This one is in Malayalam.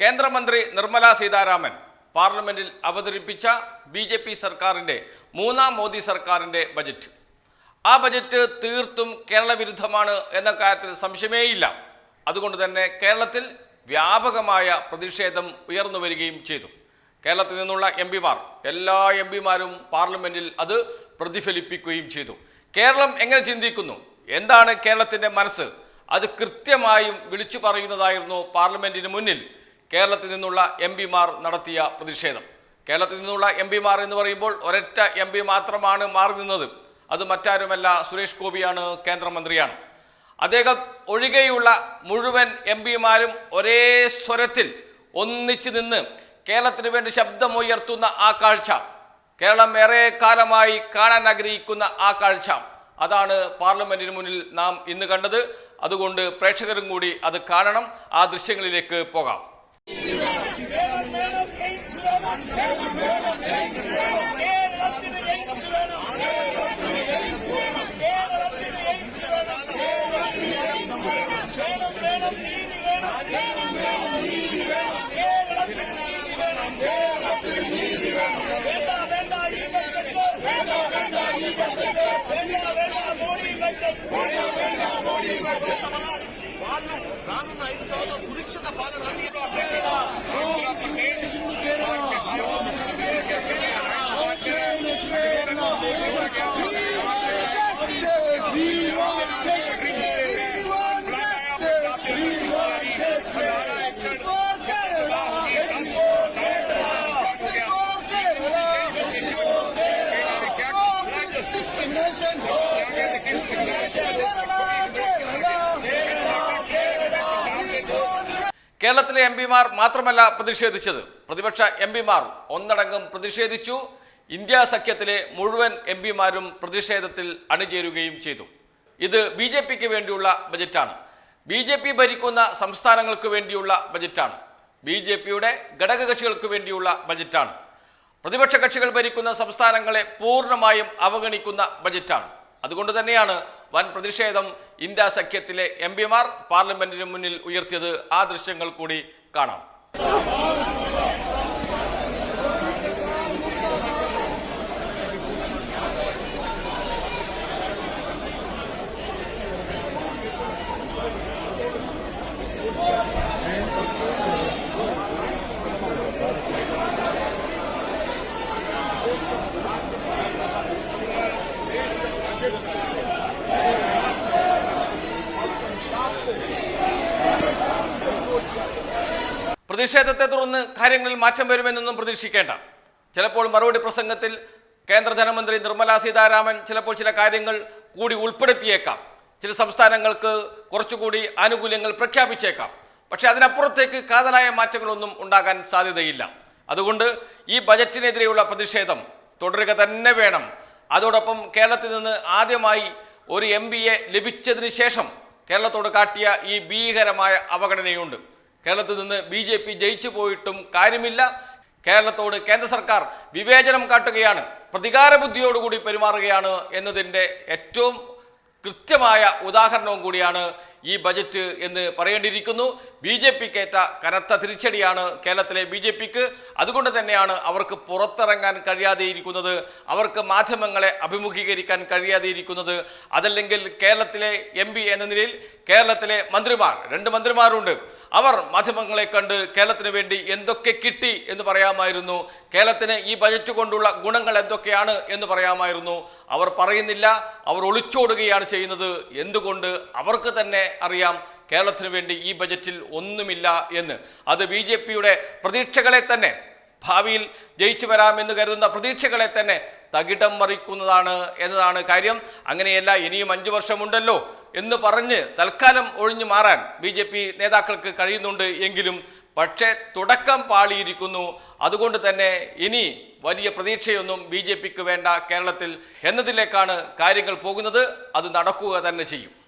കേന്ദ്രമന്ത്രി നിർമ്മല സീതാരാമൻ പാർലമെന്റിൽ അവതരിപ്പിച്ച ബി ജെ പി സർക്കാരിന്റെ മൂന്നാം മോദി സർക്കാരിന്റെ ബജറ്റ്. ആ ബജറ്റ് തീർത്തും കേരള വിരുദ്ധമാണ് എന്ന കാര്യത്തിൽ സംശയമേയില്ല. അതുകൊണ്ട് തന്നെ കേരളത്തിൽ വ്യാപകമായ പ്രതിഷേധം ഉയർന്നു വരികയും ചെയ്തു. കേരളത്തിൽ നിന്നുള്ള എം പിമാർ എല്ലാ എം പിമാരും പാർലമെന്റിൽ അത് പ്രതിഫലിപ്പിക്കുകയും ചെയ്തു. കേരളം എങ്ങനെ ചിന്തിക്കുന്നു? എന്താണ് കേരളത്തിന്റെ മനസ്സ്? അത് കൃത്യമായും വിളിച്ചു പറയുന്നതായിരുന്നു പാർലമെന്റിന് മുന്നിൽ. കേരളത്തിൽ നിന്നുള്ള എം പിമാർ നടത്തിയ പ്രതിഷേധം. കേരളത്തിൽ നിന്നുള്ള എം പിമാർ എന്ന് പറയുമ്പോൾ ഒരൊറ്റ എം പി മാത്രമാണ് മാറി നിന്നത്. അത് മറ്റാരുമല്ല സുരേഷ് ഗോപിയാണ് കേന്ദ്രമന്ത്രിയാണ്. അദ്ദേഹം ഒഴികെയുള്ള മുഴുവൻ എം പിമാരും ഒരേ സ്വരത്തിൽ ഒന്നിച്ചു നിന്ന് കേരളത്തിന് വേണ്ടി ശബ്ദമുയർത്തുന്ന ആ കാഴ്ച കേരളം ഏറെ കാലമായി കാണാൻ ആഗ്രഹിക്കുന്ന ആ കാഴ്ച അതാണ് പാർലമെന്റിന് മുന്നിൽ നാം ഇന്ന് കണ്ടത്. അതുകൊണ്ട് പ്രേക്ഷകരും കൂടി അത് കാണണം. ആ ദൃശ്യങ്ങളിലേക്ക് പോകാം. Come on. వాళ్ళు రానున్న ఐదు సంవత్సరాల సురక్షిత పాలన കേരളത്തിലെ എം പിമാർ മാത്രമല്ല പ്രതിഷേധിച്ചത്. പ്രതിപക്ഷ എം പിമാർ ഒന്നടങ്കം പ്രതിഷേധിച്ചു. ഇന്ത്യ സഖ്യത്തിലെ മുഴുവൻ എം പിമാരും പ്രതിഷേധത്തിൽ അണിചേരുകയും ചെയ്തു. ഇത് ബി ജെ പിക്ക് വേണ്ടിയുള്ള ബജറ്റാണ്. ബി ജെ പി ഭരിക്കുന്ന സംസ്ഥാനങ്ങൾക്ക് വേണ്ടിയുള്ള ബജറ്റാണ്. ബി ജെ പിയുടെ ഘടകകക്ഷികൾക്ക് വേണ്ടിയുള്ള ബജറ്റാണ്. പ്രതിപക്ഷ കക്ഷികൾ ഭരിക്കുന്ന സംസ്ഥാനങ്ങളെ പൂർണമായും അവഗണിക്കുന്ന ബജറ്റാണ്. അതുകൊണ്ട് തന്നെയാണ് വൻ പ്രതിഷേധം ഇന്ത്യ സഖ്യത്തിലെ എം പിമാർ പാർലമെന്റിന് മുന്നിൽ ഉയർത്തിയത് ആ ദൃശ്യങ്ങൾ കൂടി കാണാം. പ്രതിഷേധത്തെ തുടർന്ന് കാര്യങ്ങളിൽ മാറ്റം വരുമെന്നൊന്നും പ്രതീക്ഷിക്കേണ്ട. ചിലപ്പോൾ മറുപടി പ്രസംഗത്തിൽ കേന്ദ്ര ധനമന്ത്രി നിർമ്മല സീതാരാമൻ ചിലപ്പോൾ ചില കാര്യങ്ങൾ കൂടി ഉൾപ്പെടുത്തിയേക്കാം. ചില സംസ്ഥാനങ്ങൾക്ക് കുറച്ചുകൂടി ആനുകൂല്യങ്ങൾ പ്രഖ്യാപിച്ചേക്കാം. പക്ഷേ അതിനപ്പുറത്തേക്ക് കാതലായ മാറ്റങ്ങളൊന്നും ഉണ്ടാകാൻ സാധ്യതയില്ല. അതുകൊണ്ട് ഈ ബജറ്റിനെതിരെയുള്ള പ്രതിഷേധം തുടരുക തന്നെ വേണം. അതോടൊപ്പം കേരളത്തിൽ നിന്ന് ആദ്യമായി ഒരു എം ലഭിച്ചതിന് ശേഷം കേരളത്തോട് കാട്ടിയ ഈ ഭീകരമായ അവഗണനയുണ്ട്. കേരളത്തിൽ നിന്ന് ബി ജെ പി ജയിച്ചു പോയിട്ടും കാര്യമില്ല. കേരളത്തോട് കേന്ദ്ര സർക്കാർ വിവേചനം കാട്ടുകയാണ്. പ്രതികാര ബുദ്ധിയോടുകൂടി പെരുമാറുകയാണ് എന്നതിന്റെ ഏറ്റവും കൃത്യമായ ഉദാഹരണവും കൂടിയാണ് ഈ ബജറ്റ് എന്ന് പറയേണ്ടിയിരിക്കുന്നു. ബി ജെ പിക്കേറ്റ കനത്ത തിരിച്ചടിയാണ് കേരളത്തിലെ ബി ജെ പിക്ക്. അതുകൊണ്ട് തന്നെയാണ് അവർക്ക് പുറത്തിറങ്ങാൻ കഴിയാതെയിരിക്കുന്നത്. അവർക്ക് മാധ്യമങ്ങളെ അഭിമുഖീകരിക്കാൻ കഴിയാതെയിരിക്കുന്നത്. അതല്ലെങ്കിൽ കേരളത്തിലെ എം എന്ന നിലയിൽ കേരളത്തിലെ മന്ത്രിമാർ രണ്ട് മന്ത്രിമാരുണ്ട്. അവർ മാധ്യമങ്ങളെ കണ്ട് കേരളത്തിന് വേണ്ടി എന്തൊക്കെ കിട്ടി എന്ന് പറയാമായിരുന്നു. കേരളത്തിന് ഈ ബജറ്റ് കൊണ്ടുള്ള ഗുണങ്ങൾ എന്തൊക്കെയാണ് എന്ന് പറയാമായിരുന്നു. അവർ പറയുന്നില്ല അവർ ഒളിച്ചോടുകയാണ് ചെയ്യുന്നത്. എന്തുകൊണ്ട്? അവർക്ക് തന്നെ അറിയാം. കേരളത്തിന് വേണ്ടി ഈ ബജറ്റിൽ ഒന്നുമില്ല എന്ന്. അത് ബി ജെ പിയുടെ പ്രതീക്ഷകളെ തന്നെ ഭാവിയിൽ ജയിച്ചു വരാമെന്ന് കരുതുന്ന പ്രതീക്ഷകളെ തന്നെ തകിടം മറിക്കുന്നതാണ് എന്നതാണ് കാര്യം. അങ്ങനെയല്ല ഇനിയും അഞ്ചു വർഷമുണ്ടല്ലോ എന്ന് പറഞ്ഞ് തൽക്കാലം ഒഴിഞ്ഞു മാറാൻ ബി ജെ പി നേതാക്കൾക്ക് കഴിയുന്നുണ്ട് എങ്കിലും പക്ഷേ തുടക്കം പാളിയിരിക്കുന്നു. അതുകൊണ്ട് തന്നെ ഇനി വലിയ പ്രതീക്ഷയൊന്നും ബി വേണ്ട കേരളത്തിൽ എന്നതിലേക്കാണ് കാര്യങ്ങൾ പോകുന്നത്. അത് നടക്കുക തന്നെ ചെയ്യും.